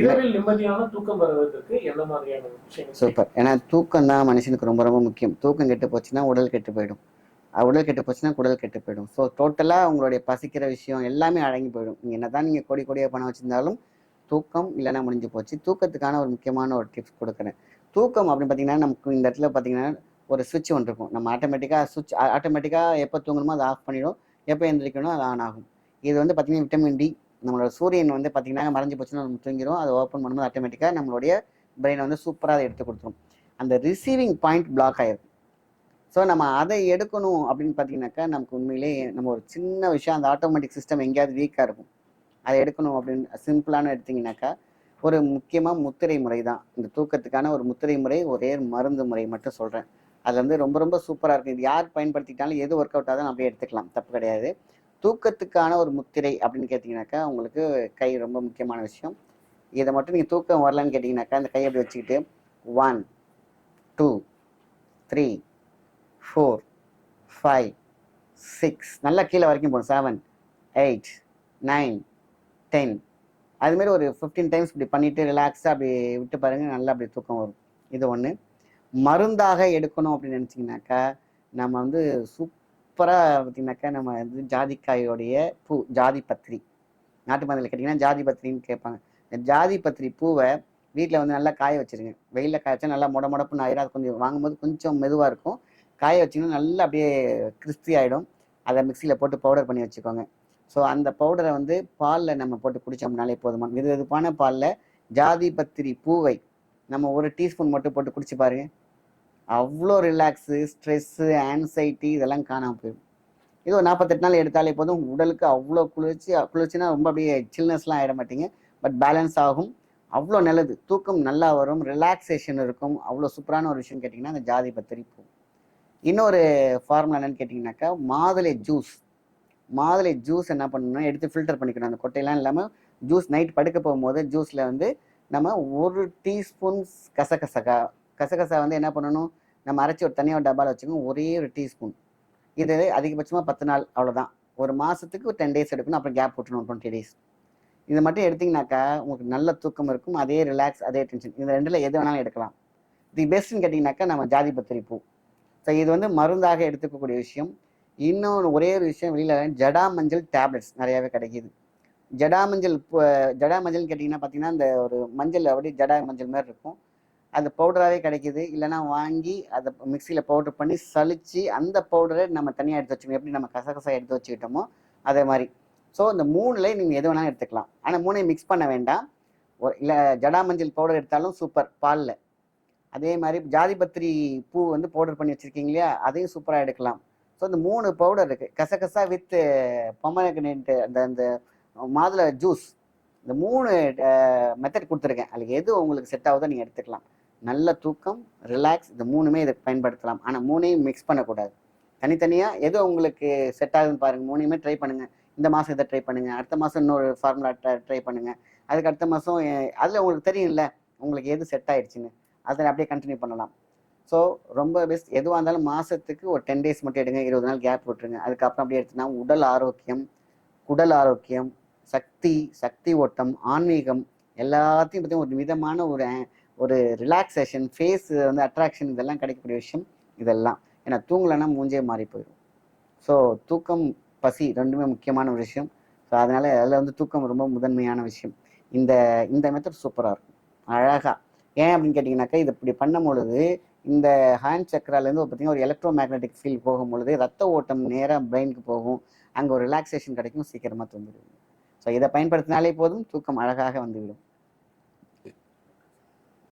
இரவில் நிம்மதியான தூக்கம் வருவதற்கு என்ன மாதிரியான விஷயங்கள்? சூப்பர். ஏன்னா தூக்கம் தான் மனுஷனுக்கு ரொம்ப ரொம்ப முக்கியம். தூக்கம் கெட்டு போச்சுன்னா உடல் கெட்டு போயிடும். உடல் கெட்டு போச்சுன்னா குடல் கெட்டு போயிடும். ஸோ டோட்டலாக உங்களுடைய பசிக்கிற விஷயம் எல்லாமே அடங்கி போயிடும். நீங்கள் என்னதான் நீங்கள் கோடி கோடியாக பணம் வச்சிருந்தாலும் தூக்கம் இல்லைன்னா முடிஞ்சு போச்சு. தூக்கத்துக்கான ஒரு முக்கியமான ஒரு டிப்ஸ் கொடுக்குறேன். தூக்கம் அப்படின்னு பார்த்தீங்கன்னா நமக்கு இந்த இடத்துல பார்த்தீங்கன்னா ஒரு சுவிட்ச் ஒன்று இருக்கும். நம்ம ஆட்டோமேட்டிக்காக சுவிட்ச் ஆட்டோமேட்டிக்காக எப்போ தூங்கணுமோ அதை ஆஃப் பண்ணிடும். எப்போ எந்திரிக்கணும் அது ஆன் ஆகும். இது வந்து பார்த்தீங்கன்னா விட்டமின் டி நம்மளோட சூரியன் வந்து பார்த்தீங்கன்னா மறைஞ்சு போச்சுன்னா நம்ம தூங்கிடும் அதை ஓப்பன் பண்ணும்போது ஆட்டோமேட்டிக்காக நம்மளுடைய பிரெயினை வந்து சூப்பராக அதை எடுத்து கொடுத்துரும். அந்த ரிசீவிங் பாயிண்ட் பிளாக் ஆகிருக்கும் ஸோ நம்ம அதை எடுக்கணும் அப்படின்னு பார்த்தீங்கன்னாக்கா நமக்கு உண்மையிலே நம்ம ஒரு சின்ன விஷயம் அந்த ஆட்டோமேட்டிக் சிஸ்டம் எங்கேயாவது வீக்காக இருக்கும். அதை எடுக்கணும் அப்படின்னு சிம்பிளான எடுத்தீங்கன்னாக்கா ஒரு முக்கியமாக முத்திரை முறை தான். இந்த தூக்கத்துக்கான ஒரு முத்திரை முறை ஒரே மருந்து முறை மட்டும் சொல்கிறேன் அது வந்து ரொம்ப ரொம்ப சூப்பராக இருக்கும். இது யார் பயன்படுத்திக்கிட்டாலும் எது ஒர்க் அவுட் ஆகுதுன்னு அப்படியே எடுத்துக்கலாம். தப்பு கிடையாது. தூக்கத்துக்கான ஒரு முத்திரை அப்படின்னு கேட்டிங்கனாக்கா உங்களுக்கு கை ரொம்ப முக்கியமான விஷயம். இதை மட்டும் நீங்கள் தூக்கம் வரலன்னு கேட்டிங்கனாக்கா அந்த கையை அப்படி வச்சுக்கிட்டு one two three four five six நல்லா கீழே வரைக்கும் போகணும் செவன் எயிட் நைன் டென் அதுமாரி ஒரு ஃபிஃப்டீன் டைம்ஸ் இப்படி பண்ணிவிட்டு ரிலாக்ஸாக அப்படி விட்டு பாருங்கள் நல்லா அப்படி தூக்கம் வரும். இது ஒன்று மருந்தாக எடுக்கணும் அப்படின்னு நினச்சிங்கனாக்கா நம்ம வந்து சூப் சூப்பராக பார்த்தீங்கன்னாக்கா நம்ம வந்து ஜாதிக்காயோடைய பூ ஜாதி பத்திரி. நாட்டு மருந்தில் கேட்டிங்கன்னா ஜாதி பத்திரின்னு கேட்பாங்க. இந்த ஜாதி பத்திரி பூவை வீட்டில் வந்து நல்லா காய வச்சுருங்க. வெயிலில் காய வச்சா நல்லா முட முடப்புன்னு ஆயிரும். அது கொஞ்சம் வாங்கும்போது கொஞ்சம் மெதுவாக இருக்கும். காய வச்சிங்கன்னா நல்லா அப்படியே கிறிஸ்பி ஆகிடும் அதை மிக்சியில் போட்டு பவுடர் பண்ணி வச்சுக்கோங்க. ஸோ அந்த பவுடரை வந்து பாலில் நம்ம போட்டு குடித்தோம்னாலே போதுமான வெது வெதுப்பான பாலில் ஜாதி பத்திரி பூவை நம்ம ஒரு டீஸ்பூன் மட்டும் போட்டு குடிச்சு பாருங்கள் அவ்வளோ ரிலாக்ஸு ஸ்ட்ரெஸ்ஸு ஆன்சைட்டி இதெல்லாம் காணாமல் போயிடும். இது ஒரு நாற்பத்தெட்டு நாள் எடுத்தாலே போதும் உடலுக்கு அவ்வளோ குளிர்ச்சி குளிர்ச்சினா ரொம்ப அப்படியே சில்னஸ்லாம் ஆகிட மாட்டீங்க. பட் பேலன்ஸ் ஆகும். அவ்வளோ நல்லது. தூக்கம் நல்லா வரும் ரிலாக்ஸேஷன் இருக்கும். அவ்வளோ சூப்பரான ஒரு விஷயம் கேட்டிங்கன்னா அந்த ஜாதி பத்திரி பூ. இன்னொரு ஃபார்முலா என்னன்னு கேட்டிங்கனாக்கா மாதுளை ஜூஸ் மாதுளை ஜூஸ் என்ன பண்ணணும்னா எடுத்து ஃபில்டர் பண்ணிக்கணும். அந்த கொட்டையெல்லாம் இல்லாமல் ஜூஸ் நைட் படுக்க போகும்போது ஜூஸில் வந்து நம்ம ஒரு டீஸ்பூன் கசகசகா கசகசா வந்து என்ன பண்ணணும்? நம்ம அரைச்சி ஒரு தனியாக டப்பாவில் வச்சுக்கணும் ஒரே ஒரு டீஸ்பூன். இது அதிகபட்சமாக பத்து நாள் அவ்வளோதான் ஒரு மாதத்துக்கு ஒரு டென் டேஸ் எடுக்கணும். அப்புறம் கேப் விட்டுணும் டுவெண்ட்டி டேஸ் இது மட்டும் எடுத்தீங்கன்னாக்கா உங்களுக்கு நல்ல தூக்கம் இருக்கும். அதே ரிலாக்ஸ் அதே டென்ஷன் இந்த ரெண்டில் எது வேணாலும் எடுக்கலாம். தி பெஸ்ட்னு கேட்டிங்கனாக்கா நம்ம ஜாதி பத்திரி பூ. ஸோ இது வந்து மருந்தாக எடுத்துக்கக்கூடிய விஷயம். இன்னொன்று ஒரே ஒரு விஷயம் வெளியில் ஜடா மஞ்சள் டேப்லெட்ஸ் நிறையாவே கிடைக்கிது. ஜடா மஞ்சள் ஜடா மஞ்சள்னு கேட்டிங்கன்னா பார்த்தீங்கன்னா அந்த ஒரு மஞ்சள் அப்படியே ஜடா மஞ்சள் மாதிரி இருக்கும். அது பவுடராகவே கிடைக்கிது. இல்லைன்னா வாங்கி அதை மிக்சியில் பவுடர் பண்ணி சளிச்சு அந்த பவுடரை நம்ம தனியாக எடுத்து வச்சுக்கணும். எப்படி நம்ம கசகசா எடுத்து வச்சுக்கிட்டோமோ அதே மாதிரி. ஸோ இந்த மூணுல நீங்கள் எது வேணாலும் எடுத்துக்கலாம். ஆனால் மூணையும் மிக்ஸ் பண்ண வேண்டாம். ஒரு இல்லை ஜடா மஞ்சள் பவுடர் எடுத்தாலும் சூப்பர் பாலில். அதே மாதிரி ஜாதிபத்திரி பூ வந்து பவுடர் பண்ணி வச்சுருக்கீங்க இல்லையா? அதையும் சூப்பராக எடுக்கலாம். ஸோ இந்த மூணு பவுடர் இருக்குது கசகசா வித் பொமனக்னேட் அந்த அந்த மாதுளை ஜூஸ் இந்த மூணு மெத்தட் கொடுத்துருக்கேன். அதுக்கு எது உங்களுக்கு செட் ஆகுதோ நீங்கள் எடுத்துக்கலாம். நல்ல தூக்கம் ரிலாக்ஸ் இந்த மூணுமே இதை பயன்படுத்தலாம். ஆனால் மூணையும் மிக்ஸ் பண்ணக்கூடாது. தனித்தனியாக எது உங்களுக்கு செட் ஆகுதுன்னு பாருங்கள் மூணையுமே ட்ரை பண்ணுங்கள் இந்த மாதம் இதை ட்ரை பண்ணுங்கள் அடுத்த மாதம் இன்னொரு ஃபார்முலா ட்ரை பண்ணுங்கள் அதுக்கு அடுத்த மாதம் அதில் உங்களுக்கு தெரியும்ல உங்களுக்கு எது செட் ஆயிடுச்சுன்னு. அதை அப்படியே கண்டினியூ பண்ணலாம். ஸோ ரொம்ப பெஸ்ட் எதுவாக இருந்தாலும் மாதத்துக்கு ஒரு டென் டேஸ் மட்டும் எடுங்க இருபது நாள் கேப் விட்டுருங்க. அதுக்கப்புறம் அப்படியே எடுத்துனா உடல் ஆரோக்கியம் குடல் ஆரோக்கியம் சக்தி சக்தி ஓட்டம் ஆன்மீகம் எல்லாத்தையும் பற்றி ஒரு விதமான ஒரு ஒரு ரிலாக்ஸேஷன் ஃபேஸ் வந்து அட்ராக்ஷன் இதெல்லாம் கிடைக்கக்கூடிய விஷயம் இதெல்லாம். ஏன்னா தூங்கலைன்னா மூஞ்சே மாறி போயிடும். ஸோ தூக்கம் பசி ரெண்டுமே முக்கியமான ஒரு விஷயம். ஸோ அதனால் அதில் வந்து தூக்கம் ரொம்ப முதன்மையான விஷயம். இந்த இந்த மெத்தட் சூப்பராக இருக்கும். அழகாக ஏன் அப்படின்னு கேட்டிங்கனாக்கா இது இப்படி பண்ணும் பொழுது இந்த ஹேண்ட் சக்கராலேருந்து பார்த்தீங்கன்னா ஒரு எலக்ட்ரோ மேக்னெட்டிக் ஃபீல் போகும் பொழுது ரத்த ஓட்டம் நேராக பிரெயினுக்கு போகும். அங்கே ஒரு ரிலாக்ஸேஷன் கிடைக்கும் சீக்கிரமாக தூங்கிடுவோம் ஸோ இதை பயன்படுத்தினாலே போதும் தூக்கம் அழகாக வந்துவிடும்.